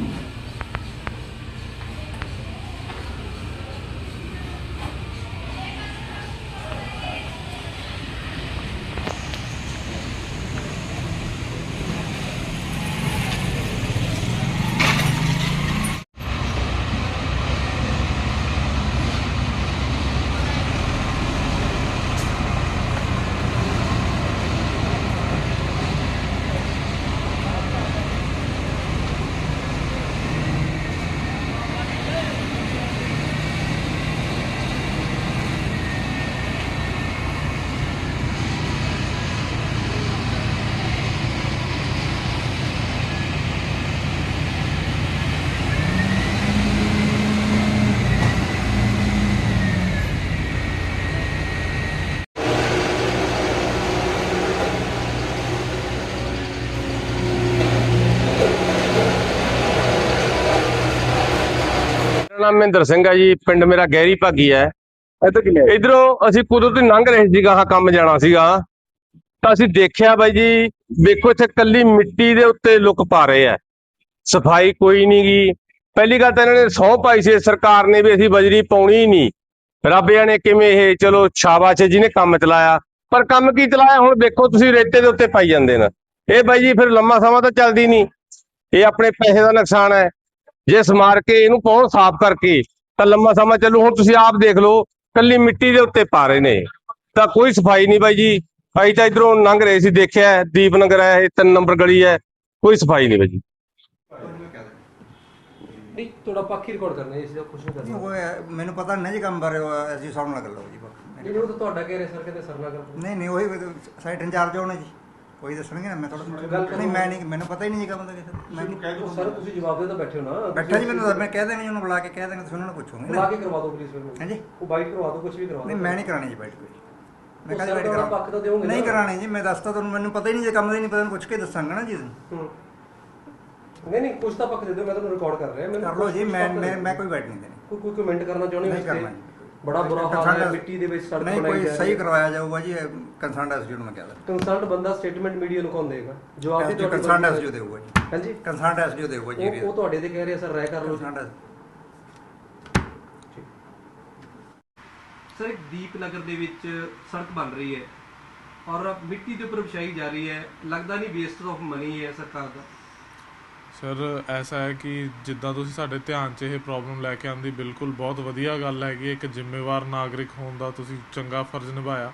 ਮੇਰਾ ਨਾਮ ਮਹਿੰਦਰ ਸਿੰਘ ਹੈ ਜੀ ਪਿੰਡ ਮੇਰਾ ਗਹਿਰੀ ਭਾਗੀ ਹੈ। ਇੱਥੇ ਕਿਵੇਂ ਇਧਰੋਂ ਅਸੀਂ ਕੁਦਰਤੀ ਲੰਘ ਰਹੇ ਸੀਗਾ ਆਹ ਕੰਮ ਜਾਣਾ ਸੀਗਾ। ਤਾਂ ਅਸੀਂ ਦੇਖਿਆ ਬਾਈ ਜੀ ਵੇਖੋ ਇੱਥੇ ਕੱਲੀ ਮਿੱਟੀ ਦੇ ਉੱਤੇ ਲੁੱਕ ਪਾ ਰਹੇ ਆ। ਸਫ਼ਾਈ ਕੋਈ ਨਹੀਂ ਗੀ। ਪਹਿਲੀ ਗੱਲ ਤਾਂ ਇਹਨਾਂ ਨੇ ਸਹੁੰ ਪਾਈ ਸੀ ਸਰਕਾਰ ਨੇ ਵੀ ਅਸੀਂ ਬਜਰੀ ਪਾਉਣੀ ਹੀ ਨਹੀਂ ਰੱਬ ਜਾਣੇ ਕਿਵੇਂ ਇਹ ਚਲੋ ਸ਼ਾਬਾਸ਼ ਹੈ ਜਿਹਨੇ ਕੰਮ ਚਲਾਇਆ। ਪਰ ਕੰਮ ਕੀ ਚਲਾਇਆ ਹੁਣ ਦੇਖੋ ਤੁਸੀਂ ਰੇਤੇ ਦੇ ਉੱਤੇ ਪਾਈ ਜਾਂਦੇ ਨੇ। ਇਹ ਬਾਈ ਜੀ ਫਿਰ ਲੰਮਾ ਸਮਾਂ ਤਾਂ ਚੱਲਦੀ ਨਹੀਂ ਇਹ ਆਪਣੇ ਪੈਸੇ ਦਾ ਨੁਕਸਾਨ ਹੈ। ਜੇ ਸਮਾਰ ਕੇ ਇਹਨੂੰ ਪਾਉਣ ਸਾਫ਼ ਕਰਕੇ ਤਾਂ ਲੰਮਾ ਸਮਾਂ ਚੱਲੂ ਹੁਣ ਤੁਸੀਂ ਆਪ ਦੇਖ ਲਓ ਕੱਲੀ ਮਿੱਟੀ ਦੇ ਉੱਤੇ ਪਾ ਰਹੇ ਨੇ। ਤਾਂ ਕੋਈ ਸਫ਼ਾਈ ਨਹੀਂ ਬਾਈ ਜੀ। ਅਸੀਂ ਤਾਂ ਇਧਰੋਂ ਲੰਘ ਰਹੇ ਸੀ ਦੇਖਿਆ ਹੈ, ਦੀਪਨਗਰ ਹੈ ਇਹ ਤਿੰਨ ਨੰਬਰ ਗਲੀ ਹੈ ਕੋਈ ਸਫ਼ਾਈ ਨਹੀਂ ਬਾਈ ਜੀ। ਨਹੀਂ ਤੁਹਾਡਾ ਪੱਖ ਹੀ ਰਿਕਾਰਡ ਕਰਨਾ ਹੈ ਇਸ ਦਾ ਕੁਝ ਨਹੀਂ ਨਹੀਂ ਕਰਨਾ ਉਹ ਮੈਨੂੰ ਪਤਾ ਨਹੀਂ ਜੀ ਕੰਮ ਬਾਰੇ ਉਹ ਅਸੀਂ ਸਾਹਮਣੇ ਲੱਗ ਲਓ ਜੀ ਬਸ। ਨਹੀਂ ਉਹ ਤਾਂ ਤੁਹਾਡਾ ਕਹਿ ਰਹੇ ਸਰ ਸਰਨਾ ਕਰ ਨਹੀਂ ਨਹੀਂ ਉਹੀ ਸਾਈਟ ਇੰਚਾਰਜ ਹੋਣੇ ਜੀ। ਕੋਈ ਦੱਸਣਗੇ ਨਾ ਮੈਂ ਥੋੜਾ। ਨਹੀਂ ਮੈਂ ਨਹੀਂ ਮੈਨੂੰ ਪਤਾ ਹੀ ਨਹੀਂ ਜੀ ਕੰਮ ਦਾ। ਕਿਸੇ ਮੈਂ ਨਹੀਂ ਸਰ ਤੁਸੀਂ ਜਵਾਬ ਦੇ ਤਾਂ ਬੈਠੇ ਹੋ ਨਾ। ਬੈਠਾ ਜੀ ਮੈਨੂੰ ਮੈਂ ਕਹਿ ਦੇਣੀ ਉਹਨੂੰ ਬੁਲਾ ਕੇ ਕਹਿ ਦੇਣਾ ਤੁਸੀਂ ਉਹਨਾਂ ਨੂੰ ਪੁੱਛੋਗੇ ਬੁਲਾ ਕੇ ਕਰਵਾ ਦਿਓ ਪਲੀਜ਼ ਮੈਨੂੰ। ਹਾਂਜੀ। ਉਹ ਬਾਈਟ ਕਰਵਾ ਦਿਓ ਕੁਝ ਵੀ ਕਰਵਾ ਦਿਓ। ਨਹੀਂ ਮੈਂ ਨਹੀਂ ਕਰਾਣੀ ਜੀ ਬੈਠ ਕੋਈ। ਮੈਂ ਕਾਹਦੀ ਦਾ ਕਰਾਂ ਪੱਖ ਤਾਂ ਦਿਓਗੇ ਨਹੀਂ। ਕਰਾਣੀ ਜੀ ਮੈਂ ਦੱਸਤਾ ਤੁਹਾਨੂੰ ਮੈਨੂੰ ਪਤਾ ਹੀ ਨਹੀਂ ਜੇ ਕੰਮ ਦਾ ਹੀ ਨਹੀਂ ਪਤਾ ਪੁੱਛ ਕੇ ਦੱਸਾਂਗਾ ਨਾ ਜੀ ਹੂੰ। ਨਹੀਂ ਨਹੀਂ ਕੁਝ ਤਾਂ ਪੱਖ ਦੇ ਦਿਓ ਮੈਂ ਤੁਹਾਨੂੰ ਰਿਕਾਰਡ ਕਰ ਰਿਹਾ। ਕਰ ਲਓ ਜੀ ਮੈਂ ਮੈਂ ਕੋਈ ਬੈਠ ਨਹੀਂ ਦੇਣੀ। ਕੋਈ ਕੋਈ ਕਮੈਂਟ ਕਰਨਾ ਚਾਹੁੰਦੇ ਹੋ ਨਹੀਂ? ਕਰਨਾ ਜੀ। ਬੜਾ ਬੁਰਾ ਹਾਲ ਹੈ ਮਿੱਟੀ ਦੇ ਵਿੱਚ ਸੜਕ ਨਹੀਂ ਬਣਾਈ ਕੋਈ ਜਾ ਸਹੀ ਰਹੀ ਹੈ। ਕਰਵਾਇਆ ਜਾਊਗਾ ਜੀ ਕੰਸਰਨਡ ਐਸਡੀਓ ਨੂੰ ਮੈਂ ਕਹਿ ਦਿੰਦਾ ਕੰਸਰਨਡ ਬੰਦਾ ਸਟੇਟਮੈਂਟ ਮੀਡੀਆ ਨੂੰ ਕੌਣ ਦੇਗਾ ਜਵਾਬ ਵੀ ਤੁਹਾਡੀ ਕੰਸਰਨਡ ਐਸਡੀਓ ਦੇਊਗਾ ਜੀ। ਹਾਂਜੀ। ਕੰਸਰਨਡ ਐਸਡੀਓ ਦੇਊਗਾ ਜੀ ਉਹ ਤੁਹਾਡੇ ਤੇ ਕਹਿ ਰਹੇ ਸਰ ਰਹਿ ਕਰ ਲਓ। ਕੰਸਰਨਡ ਸਰ ਇੱਕ ਦੀਪਨਗਰ ਦੇ ਵਿੱਚ ਸੜਕ ਬਣ ਰਹੀ ਹੈ ਔਰ ਮਿੱਟੀ ਦੇ ਉੱਪਰ ਵਿਛਾਈ ਜਾ ਰਹੀ ਹੈ। ਲੱਗਦਾ ਨਹੀਂ ਵੇਸਟ ਆਫ ਮਨੀ ਹੈ ਸਰਕਾਰ ਦਾ। ਸਰ, ਐਸਾ ਹੈ ਕਿ ਜਿੱਦਾਂ ਤੁਸੀਂ ਸਾਡੇ ਧਿਆਨ 'ਚ ਇਹ ਪ੍ਰੋਬਲਮ ਲੈ ਕੇ ਆਂਦੀ ਬਿਲਕੁਲ ਬਹੁਤ ਵਧੀਆ ਗੱਲ ਹੈਗੀ, ਇੱਕ ਜ਼ਿੰਮੇਵਾਰ ਨਾਗਰਿਕ ਹੋਣ ਦਾ ਤੁਸੀਂ ਚੰਗਾ ਫਰਜ਼ ਨਿਭਾਇਆ।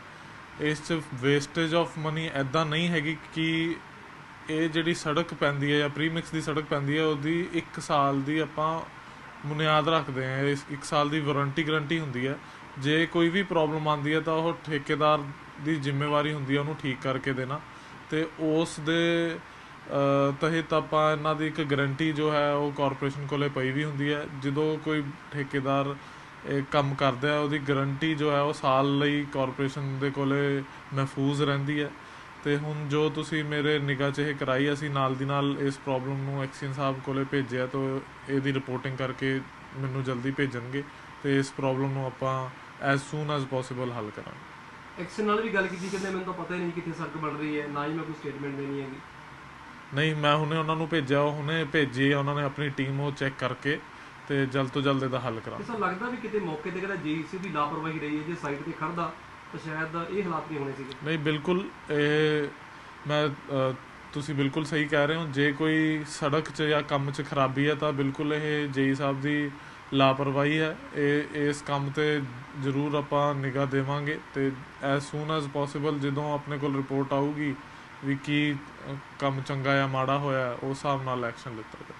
ਇਸ 'ਚ ਵੇਸਟੇਜ ਆਫ ਮਨੀ ਐਦਾਂ ਨਹੀਂ ਹੈਗੀ ਕਿ ਇਹ ਜਿਹੜੀ ਸੜਕ ਪੈਂਦੀ ਹੈ ਜਾਂ ਪ੍ਰੀਮਿਕਸ ਦੀ ਸੜਕ ਪੈਂਦੀ ਹੈ, ਉਹਦੀ 1 ਸਾਲ ਦੀ ਆਪਾਂ ਬੁਨਿਆਦ ਰੱਖਦੇ ਹਾਂ, ਇਸ 1 ਸਾਲ ਦੀ ਵਾਰੰਟੀ ਗਰੰਟੀ ਹੁੰਦੀ ਹੈ। ਜੇ ਕੋਈ ਵੀ ਪ੍ਰੋਬਲਮ ਆਂਦੀ ਹੈ ਤਾਂ ਉਹ ਠੇਕੇਦਾਰ ਦੀ ਜ਼ਿੰਮੇਵਾਰੀ ਹੁੰਦੀ ਹੈ ਉਹਨੂੰ ਠੀਕ ਕਰਕੇ ਦੇਣਾ। ਤੇ ਉਸ ਦੇ ਤਹਿਤ ਆਪਾਂ ਇਹਨਾਂ ਦੀ ਇੱਕ ਗਾਰੰਟੀ ਜੋ ਹੈ ਉਹ ਕਾਰਪੋਰੇਸ਼ਨ ਕੋਲੇ ਪਈ ਵੀ ਹੁੰਦੀ ਹੈ। ਜਦੋਂ ਕੋਈ ਠੇਕੇਦਾਰ ਇਹ ਕੰਮ ਕਰਦਾ ਹੈ, ਉਹਦੀ ਗਾਰੰਟੀ ਜੋ ਹੈ ਉਹ ਸਾਲ ਲਈ ਕਾਰਪੋਰੇਸ਼ਨ ਦੇ ਕੋਲੇ ਮਹਿਫੂਜ਼ ਰਹਿੰਦੀ ਹੈ। ਤੇ ਹੁਣ ਜੋ ਤੁਸੀਂ ਮੇਰੇ ਨਿਗਾਹ 'ਚ ਇਹ ਕਰਾਈ, ਅਸੀਂ ਨਾਲ ਦੀ ਨਾਲ ਇਸ ਪ੍ਰੋਬਲਮ ਨੂੰ ਐਕਸੀਅਨ ਸਾਹਿਬ ਕੋਲੇ ਭੇਜਿਆ, ਤਾਂ ਇਹਦੀ ਰਿਪੋਰਟਿੰਗ ਕਰਕੇ ਮੈਨੂੰ ਜਲਦੀ ਭੇਜਣਗੇ ਤੇ ਇਸ ਪ੍ਰੋਬਲਮ ਨੂੰ ਆਪਾਂ ਐਸ ਸੂਨ ਐਸ ਪੋਸੀਬਲ ਹੱਲ ਕਰਾਂਗੇ। ਐਕਸ਼ਨ ਨਾਲ ਵੀ ਗੱਲ ਕੀਤੀ, ਕਹਿੰਦੇ ਮੈਨੂੰ ਤਾਂ ਪਤਾ ਹੀ ਨਹੀਂ ਕਿੱਥੇ ਸੜਕ ਬਣ ਰਹੀ ਹੈ, ਨਾ ਹੀ ਮੈਂ ਕੋਈ ਸਟੇਟਮੈਂਟ ਦੇਣੀ ਹੈਗੀ। ਨਹੀਂ ਮੈਂ ਹੁਣੇ ਉਹਨਾਂ ਨੂੰ ਭੇਜਿਆ ਉਹ ਹੁਣੇ ਭੇਜੀ ਉਹਨਾਂ ਨੇ ਆਪਣੀ ਟੀਮ ਉਹ ਚੈੱਕ ਕਰਕੇ ਤੇ ਜਲਦ ਤੋਂ ਜਲਦ ਇਹਦਾ ਹੱਲ ਕਰਾਂ ਸਰ ਲੱਗਦਾ ਵੀ ਕਿਤੇ ਮੌਕੇ ਤੇ ਕਿਹੜਾ ਜੀਸੀ ਦੀ ਲਾਪਰਵਾਹੀ ਰਹੀ ਹੈ ਜੇ ਸਾਈਡ ਤੇ ਖੜਦਾ ਤਾਂ ਸ਼ਾਇਦ ਇਹ ਹਾਲਾਤ ਨਹੀਂ ਹੋਣੇ ਸੀਗੇ। ਨਹੀਂ ਬਿਲਕੁਲ ਇਹ ਮੈਂ ਤੁਸੀਂ ਬਿਲਕੁਲ ਸਹੀ ਕਹਿ ਰਹੇ ਹੋ ਜੇ ਕੋਈ ਸੜਕ 'ਚ ਜਾਂ ਕੰਮ 'ਚ ਖਰਾਬੀ ਹੈ ਤਾਂ ਬਿਲਕੁਲ ਇਹ ਜੇਈ ਸਾਹਿਬ ਦੀ ਲਾਪਰਵਾਹੀ ਹੈ। ਇਹ ਇਸ ਕੰਮ ਤੇ ਜ਼ਰੂਰ ਆਪਾਂ ਨਿਗਾਹ ਦੇਵਾਂਗੇ ਤੇ ਐਸ ਸੂਨ ਐਸ ਪੋਸੀਬਲ ਜਦੋਂ ਆਪਣੇ ਕੋਲ ਰਿਪੋਰਟ ਆਊਗੀ ਵੀ ਕੀ ਕੰਮ ਚੰਗਾ ਆ ਮਾੜਾ ਹੋਇਆ ਉਸ ਹਿਸਾਬ ਨਾਲ ਐਕਸ਼ਨ ਲਿੱਤਾ ਜਾਵੇ।